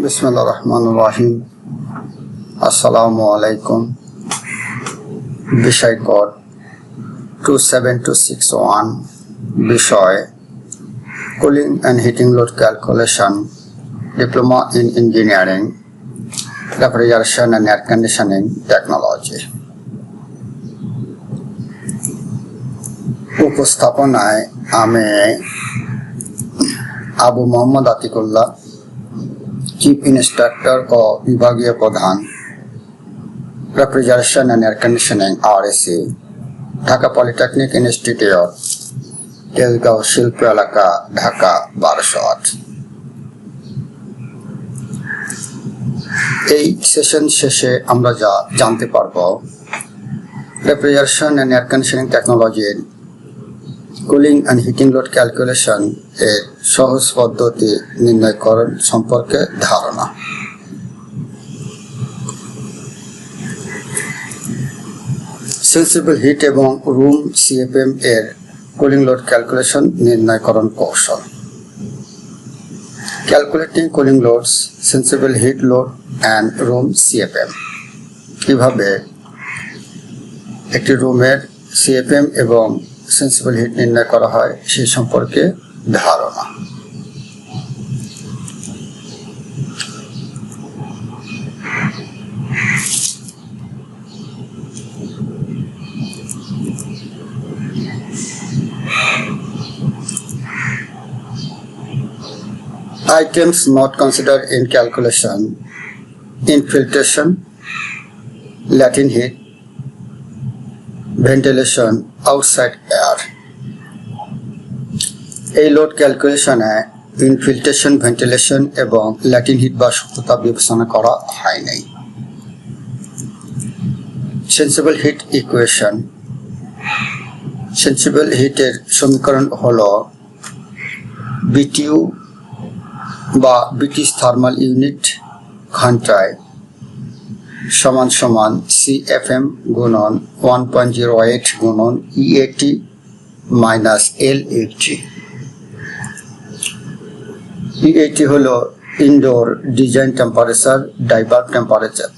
বিসমুল্লাহ রহমান রাহিম। আসসালামু আলাইকুম। বিষয় code two seven two six one বিষয় cooling and heating load calculation diploma in engineering refrigeration and air conditioning technology উপস্থাপনায় আমি আবু মোহাম্মদ আতিকুল্লাহ চিফ ইন্সট্রাক্টর ও বিভাগীয় প্রধান refrigeration and air conditioning RAC Dhaka polytechnic institute Tejgaon শিল্প এলাকা ঢাকা বারোশো আট এই সেশন শেষে আমরা যা জানতে পারব রেফ্রিজারেশন অ্যান্ড এয়ার কন্ডিশনিং টেকনোলজির cooling and heating load calculation এর সহজ পদ্ধতি নির্ণয়করণ সম্পর্কে ধারণা। সেন্সিবল হিট এবং রুম সিএফএম এর কুলিং লোড ক্যালকুলেশন নির্ণয়করণ কৌশল। Calculating cooling loads sensible heat load and room CFM কীভাবে একটি রুমের সিএফএম এবং সেন্সিবল হিট নির্ণয় করা হয় সে সম্পর্কে ধারণা Items not considered in calculation infiltration, latent heat, ventilation outside air এই লোড ক্যালকুলেশনে ইনফিল্ট্রেশন ভেন্টিলেশন এবং ল্যাটিন হিট বা শুদ্ধতা বিবেচনা করা হয় নাই। সেন্সিবল হিট ইকুয়েশন সেন্সিবল হিটের সমীকরণ হল বিটিউ বা ব্রিটিশ থার্মাল ইউনিট ঘন্টায় সমান সমান সিএফএম গুণন ওয়ান পয়েন্ট জিরো এইট গুণন EAT minus L HG EAT হল indoor design temperature diver temperature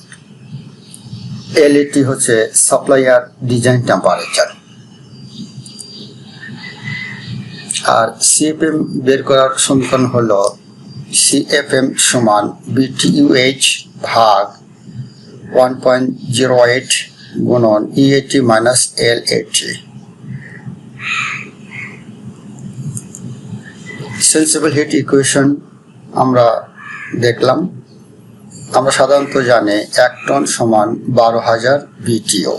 LAT হচ্ছে সাপ্লাইয়ার ডিজাইন টেম্পারেচার আর সিএফএম বের করার সমীকরণ হল সিএফএম সমান বিটিইউএইচ ভাগ ওয়ান পয়েন্ট জিরো এইট গুণন EAT minus L AT sensible heat equation আমরা দেখলাম। আমরা সাধারণত জানি এক টন সমান বারো হাজার BTU.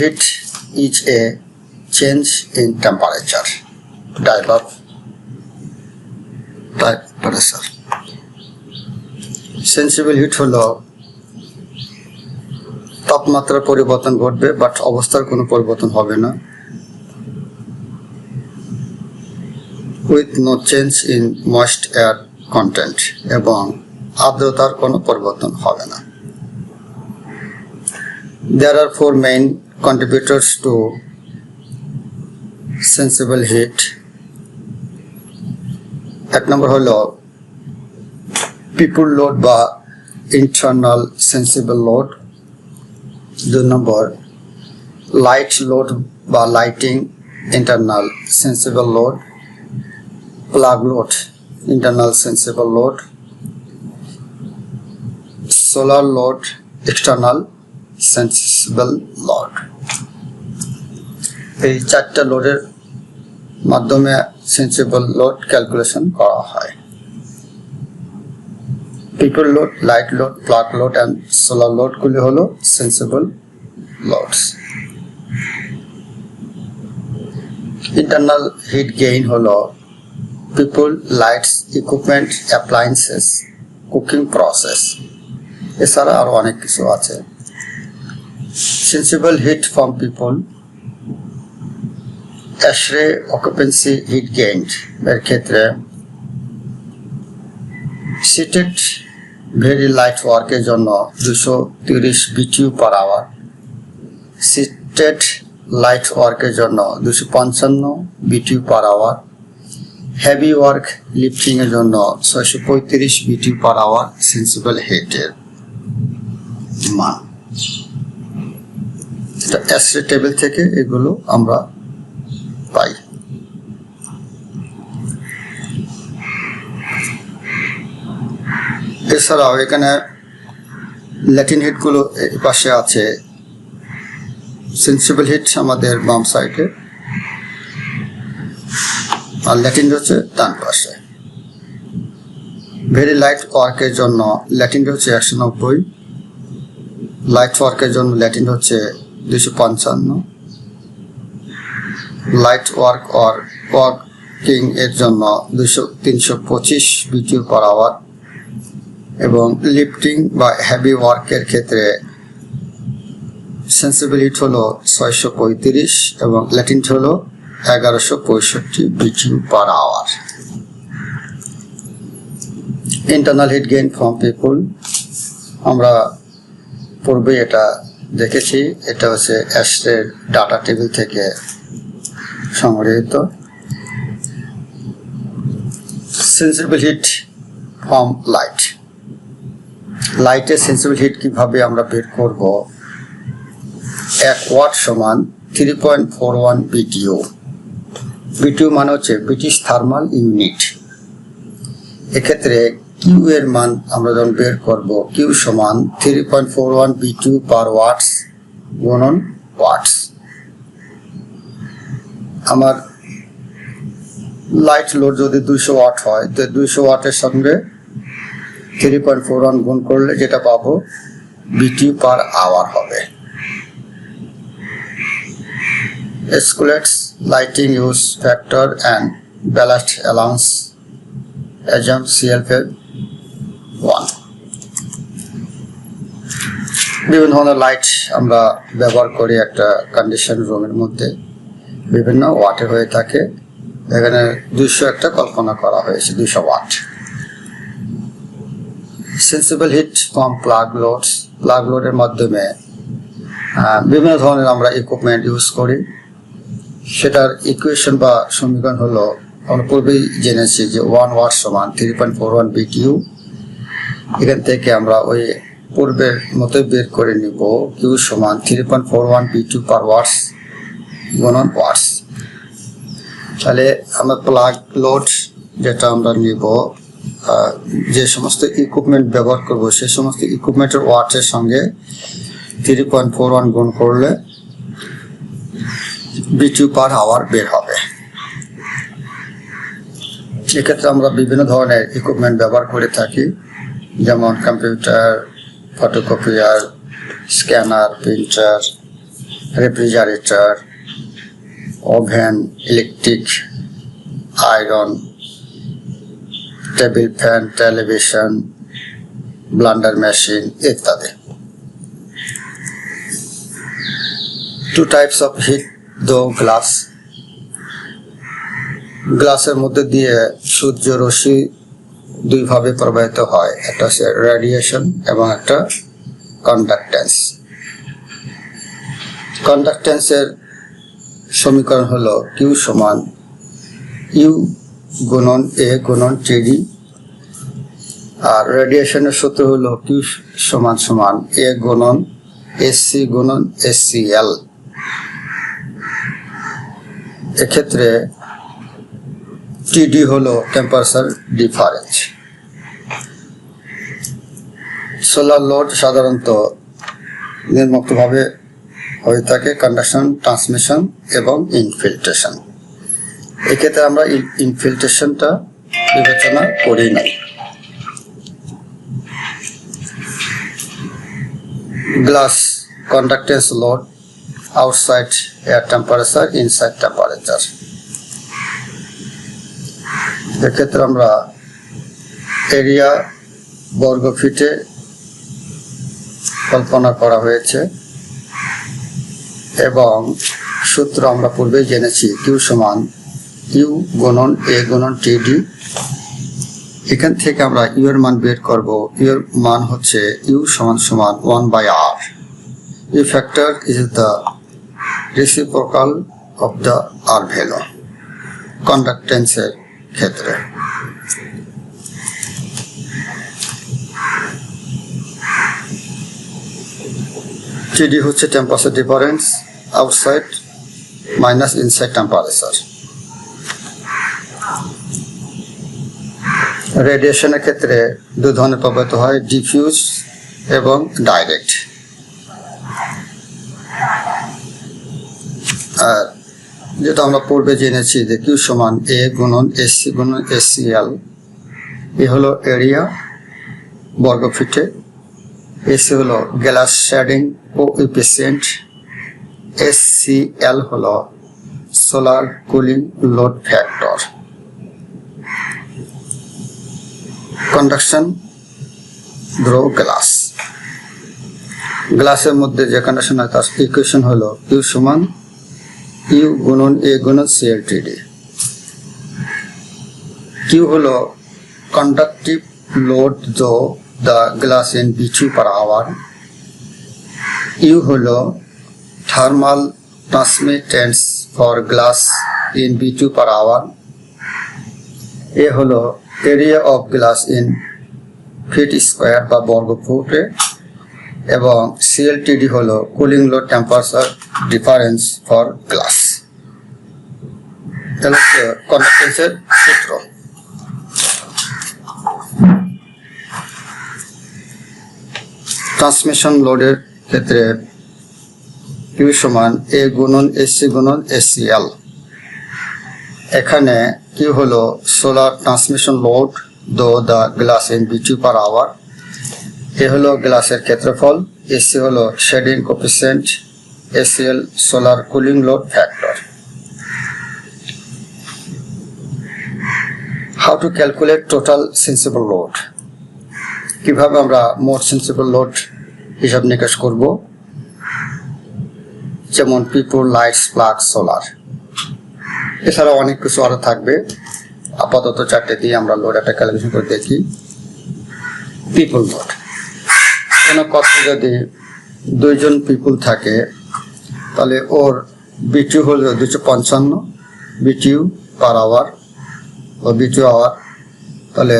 Heat is a change in temperature type of type pressure. Sensible heat হলো তাপমাত্রার পরিবর্তন ঘটবে বাট অবস্থার কোনো পরিবর্তন হবে না। With no change in moist air content এবং আর্দ্রতার কোনো পরিবর্তন হবে না। There are four main contributors to sensible heat. এক নম্বর হলো পিপুল লোড বা ইন্টারনাল সেন্সিবল লোড দুই নম্বর লাইট লোড বা lighting internal sensible load plug load internal sensible load solar load external sensible load এই চারটা লোডের মাধ্যমে সেন্সিবল লোড ক্যালকুলেশন করা হয়। People load light load plug load and solar লোডগুলি হলো sensible loads internal heat gain হলো people lights equipment appliances cooking process এছাড়া আরও অনেক কিছু আছে। Sensible heat from people. ASHRAE occupancy heat gained এর ক্ষেত্রে। সিটেড ভেরি লাইট ওয়ার্কের জন্য দুশো তিরিশ BTU per hour seated light ওয়ার্কের জন্য দুশো পঞ্চান্ন BTU per hour heavy work lifting এর জন্য ছয়শো পঁয়ত্রিশ বিটিউ পার আওয়ার সেন্সিবল হেটের মান। এটা অ্যাসরে টেবিল থেকে এগুলো আমরা পাই। এছাড়াও এখানে ল্যাটিন হিটগুলো পাশে আছে। সেন্সিবল হিট আমাদের বাম সাইডে। আর ল্যাটিন হচ্ছে ডান পাশে। ভেরি লাইট ওয়ার্কের জন্য ল্যাটিন হচ্ছে একশো নব্বই। লাইট ওয়ার্কের জন্য ল্যাটিন হচ্ছে দুশো পঞ্চান্ন। লাইট ওয়ার্ক অর ওয়ার্কিং এর জন্য দুশো তিনশো পঁচিশ বিটিউ পার আওয়ার এবং লিফটিং বা হেভি ওয়ার্কের ক্ষেত্রে সেন্সিবিলিটি হলো ছয়শো পঁয়ত্রিশ এবং ল্যাটিন হলো এগারোশো পঁয়ষট্টি BTU per hour internal heat gain from people আমরা পূর্বে এটা দেখেছি, এটা হচ্ছে অ্যাস্ট্রের ডাটা টেবিল থেকে সংগৃহীত। সেন্সিবল হিট ফ্রম লাইট লাইটের সেন্সিবল হিট কীভাবে আমরা বের করব? এক ওয়াট সমান three point four one BTU BTU মানে হচ্ছে ব্রিটিশ থার্মাল ইউনিট এক্ষেত্রে কিউ এর মান আমরা যখন বের করব কিউ সমান three point four one BTU per watts গুণন ওয়াটস আমার লাইট লোড যদি দুইশো ওয়াট হয়, তো দুইশো ওয়াটের সঙ্গে থ্রি পয়েন্ট ফোর ওয়ান গুণ করলে যেটা পাবো বিটি পার আওয়ার হবে। Escalates lighting use factor and ballast allowance assume CLFL 1 বিভিন্ন ধরনের লাইট আমরা ব্যবহার করি একটা কন্ডিশন রুমের মধ্যে। বিভিন্ন ওয়াটে হয়ে থাকে। এখানে দুইশো একটা কল্পনা করা হয়েছে, দুইশো watt sensible heat from plug loads plug লোডের মাধ্যমে বিভিন্ন ধরনের আমরা ইকুইপমেন্ট ইউজ করি। সেটার ইকুয়েশন বা সমীকরণ হলো, আমরা পূর্বেই জেনেছি যে ওয়ান ওয়াট সমান three point four one BTU এখান থেকে আমরা ওই পূর্বের মতোই বের করে নিব কিউ সমান three point four one BTU per watts গুণন ওয়াটস তাহলে আমরা প্লাগ লোড যেটা আমরা নিব যে সমস্ত ইকুইপমেন্ট ব্যবহার করব, সে সমস্ত ইকুইপমেন্টের ওয়াটের সঙ্গে থ্রি পয়েন্ট ফোর ওয়ান গুণ করলে বিটিউ পার আওয়ার বের হবে। এক্ষেত্রে আমরা বিভিন্ন ধরনের ইকুইপমেন্ট ব্যবহার করে থাকি, যেমন computer photocopier scanner printer refrigerator oven electric iron table fan television blender machine ইত্যাদি। Two types of heat through glass গ্লাসের মধ্যে দিয়ে সূর্য রশ্মি দুইভাবে প্রবাহিত হয়। একটা হচ্ছে রেডিয়েশন এবং একটা কন্ডাক্টেন্স কন্ডাক্টেন্সের সমীকরণ হলো কিউ সমান ইউ গুণন এ, গুণন টিডি। আর রেডিয়েশনের সূত্র হলো কিউ সমান সমান এ গুণন এসসি গুণন এসসি এল এক্ষেত্রে টিডি হলো টেম্পারেচার ডিফারেন্স সোলার লোড সাধারণত নির্মুক্তভাবে হয়ে থাকে কন্ডাকশন ট্রান্সমিশন এবং ইনফিল্ট্রেশন এক্ষেত্রে আমরা ইনফিল্ট্রেশনটা বিবেচনা করি নাই। Glass conductance load outside air temperature, inside temperature এক্ষেত্রে আমরা এরিয়া বর্গ ফিটে কল্পনা করা হয়েছে এবং সূত্র আমরা পূর্বেই জেনেছি কিউ সমান ইউ গুণন, এ গণন, টি, ডি। এখান থেকে আমরা ইউ এর মান বের করব। ইউ এর মান হচ্ছে ইউ সমান সমান one by R. U factor is the reciprocal of the R value কন্ডাক্টেন্সের ক্ষেত্রে। টিডি হচ্ছে temperature difference outside minus inside temperature রেডিয়েশনের ক্ষেত্রে দু ধরনের প্রবাহিত হয় ডিফিউজ এবং ডাইরেক্ট আর যেটা আমরা পূর্বে জেনেছি যে কিউ সমান এ গুণন এসসি গুণন এসসিএল এ হলো এরিয়া বর্গ ফিটে এসি হলো গ্লাস শেডিং ও ইপিসেন্ট এসসিএল হলো solar cooling load factor conduction through glass গ্লাসের মধ্যে যে কন্ডাকশন হয়, তার ইকুয়েশন হলো কিউ সমান ইউ গুণন এ গুণন সিএলটিডি কিউ হলো conductive load through the glass in BTU per hour U হলো thermal transmittance for glass in BTU per hour A হলো area of glass in feet square বা বর্গ ফুটে এবং সিএলটিডি হলো cooling load temperature difference for glass সূত্র। Transmission লোডের ক্ষেত্রে কিউ সমান এ গুণন এসসি গুণন এসসিএল এখানে কি হলো? Solar transmission load through the glass in BTU per hour A হলো গ্লাসের ক্ষেত্রফল এসি হলো shading coefficient SCL solar cooling load factor how to calculate total sensible load কীভাবে আমরা মোট সেন্সিবল লোড হিসাব নিকাশ করব? যেমন পিপুল লাইটস প্লাগ সোলার এছাড়াও অনেক কিছু আরও থাকবে। আপাতত চারটে দিয়ে আমরা লোড একটা ক্যালকুলেশন করে দেখি। পিপুল লোড কোনো কথা যদি দুইজন পিপুল থাকে, তাহলে ওর বিটিউ হলো দুশো পঞ্চান্ন বিটিউ পার আওয়ার ও বিটিউ আওয়ার তাহলে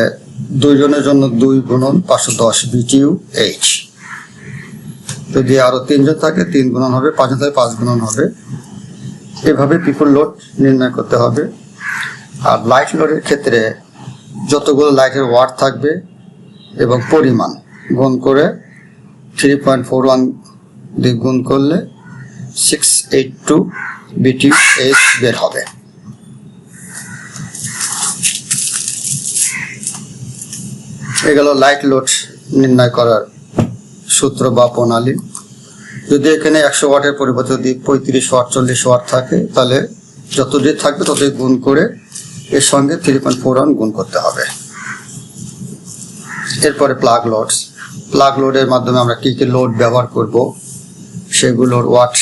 দুইজনের জন্য দুই গুণন পাঁচশো দশ বিটিউ এইচ যদি আরও তিনজন থাকে, তিন গুণন হবে, পাঁচজন থাকে, পাঁচ গুণন হবে। এভাবে পিপুল লোড নির্ণয় করতে হবে। আর লাইট লোডের ক্ষেত্রে যতগুলো লাইটের ওয়াট থাকবে এবং পরিমাণ গুণ করে থ্রি পয়েন্ট ফোর ওয়ান দিয়ে গুণ করলে six eight two BT H বের হবে। এগুলো লাইট লোড নির্ণয় করার সূত্র বা প্রণালী। যদি এখানে একশো ওয়াটের পরিবর্তে যদি পঁয়ত্রিশ ওয়াট, চল্লিশ ওয়াট থাকে, তাহলে যতদিন থাকবে ততই গুণ করে এর সঙ্গে থ্রি পয়েন্ট ফোর ওয়ান গুণ করতে হবে। এরপরে প্লাগ লোডস প্লাগ লোডের মাধ্যমে আমরা কী কী লোড ব্যবহার করব, সেগুলোর ওয়াট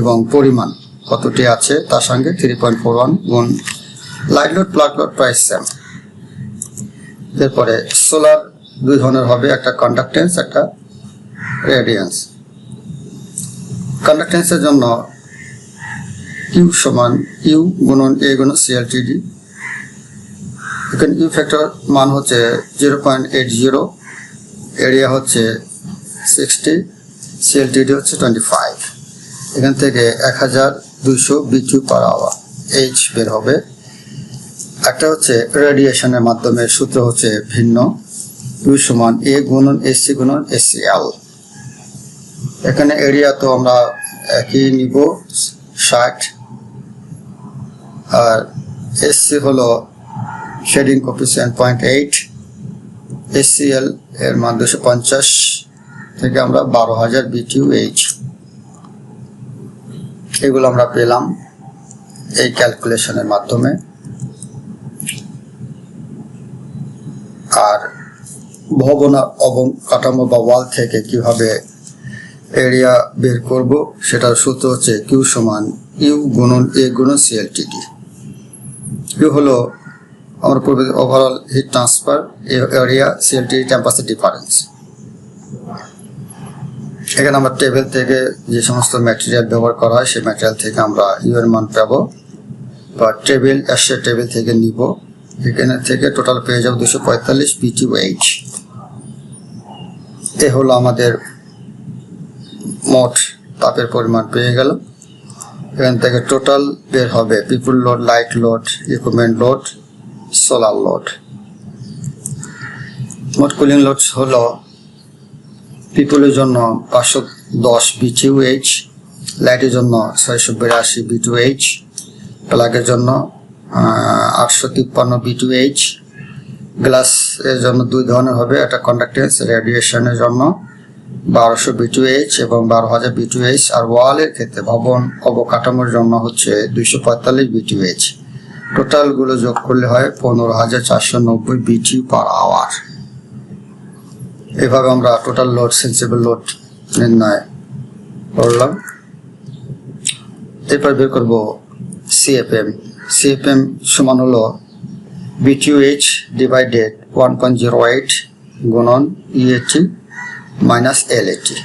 এবং পরিমাণ কতটি আছে, তার সঙ্গে থ্রি পয়েন্ট ফোর ওয়ান গুণ। Light load plug load price same এরপরে সোলার দুই ধরনের হবে, একটা কন্ডাক্টেন্স একটা রেডিয়েন্স কন্ডাক্টেন্সের জন্য ইউ সমান ইউ গুণন এ গুণন সিএলটিডি এখানে ইউ ফ্যাক্টর মান হচ্ছে zero point eight zero area হচ্ছে সিক্সটি সিএলটিডি হচ্ছে টোয়েন্টি ফাইভ এখান থেকে এক হাজার দুইশো বিচু পার আওয়ার এইচ বের হবে। একটা হচ্ছে রেডিয়েশনের মাধ্যমে সূত্র হচ্ছে ভিন্ন ইউ সমান এ গুণন এসসি গুণন এসসি এল এখানে এরিয়া তো আমরা একই নিব, ষাট। আর এসসি হলো shading coefficient point eight SCL এর মান দুশো পঞ্চাশ থেকে আমরা বারো হাজার বিটিউ এইচ এগুলো আমরা পেলাম এই ক্যালকুলেশনের মাধ্যমে। আর ভবন অবকাঠামো বা ওয়াল থেকে কীভাবে এরিয়া বের করব, সেটার সূত্র হচ্ছে কিউ সমান ইউ গুণন এ গুণন সিএলটিডি কিউ হলো আমার পূর্বে overall heat transfer area CLT temperature difference এখানে আমরা টেবিল থেকে যে সমস্ত ম্যাটেরিয়াল ব্যবহার করা হয়, সেই ম্যাটেরিয়াল থেকে আমরা ইউ এর মান পাবো, বা টেবিল এসে টেবিল থেকে নিব। এখানে থেকে টোটাল পেয়ে যাব দুশো পঁয়তাল্লিশ পিটি এইচ এ হলো আমাদের মোট তাপের পরিমাণ পেয়ে গেল। এখান থেকে টোটাল বের হবে people load light load equipment load solar load মোট কুলিং লোড হলো পিপুলের জন্য পাঁচশো দশ বিটিউ এইচ লাইটের জন্য ছয়শো বিরাশি বিটু এইচ প্লাগের জন্য আটশো তিপ্পান্ন বিটু এইচ গ্লাস এর জন্য দুই ধরনের হবে, একটা কন্ডাক্টেন্স রেডিয়েশনের জন্য। বারোশো বিটু এইচ এবং বারো হাজার বিটু এইচ আর ওয়ালের ক্ষেত্রে ভবন অবকাঠামোর জন্য হচ্ছে দুইশো পঁয়তাল্লিশ বিটু এইচ টোটালগুলো যোগ করলে হয় পনেরো হাজার চারশো নব্বই বিটি পার আওয়ার এভাবে আমরা টোটাল লোড সেন্সিবল লোড নির্ণয় করলাম। এরপর বের করব সিএফএম সিএফএম সমান হলো BTUH divided one point zero eight গুণন ইএটি মাইনাস এল এটি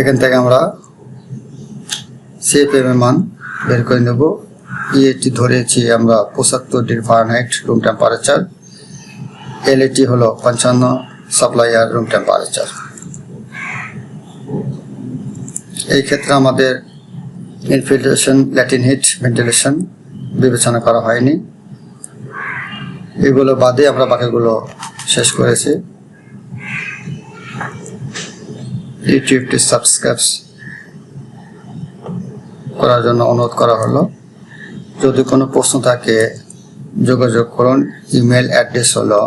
এখান থেকে আমরা সিএফএম এর মান বের করে নেব। ইএটি ধরেছি আমরা পঁচাত্তর degree Fahrenheit room temperature. LAT হলো পঞ্চান্ন সাপ্লাইয়ার রুম টেম্পারেচার। এই ক্ষেত্রে আমাদের ইনফিল্ট্রেশন, ল্যাটিন হিট ভেন্টিলেশন বিবেচনা করা হয়নি। এগুলো বাদে আমরা বাকিগুলো শেষ করেছি। ইউটিউবটি সাবস্ক্রাইব করার জন্য অনুরোধ করা হলো। যদি কোনো প্রশ্ন থাকে, যোগাযোগ করুন। ইমেল অ্যাড্রেস হলো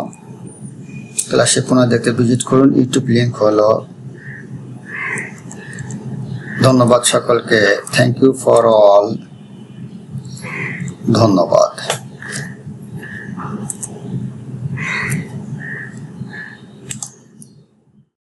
ক্লাসে পুনঃ দেখতে ভিজিট করুন। ইউটিউব লিঙ্ক হলো। ধন্যবাদ সকলকে। থ্যাংক ইউ ফর অল ধন্যবাদ।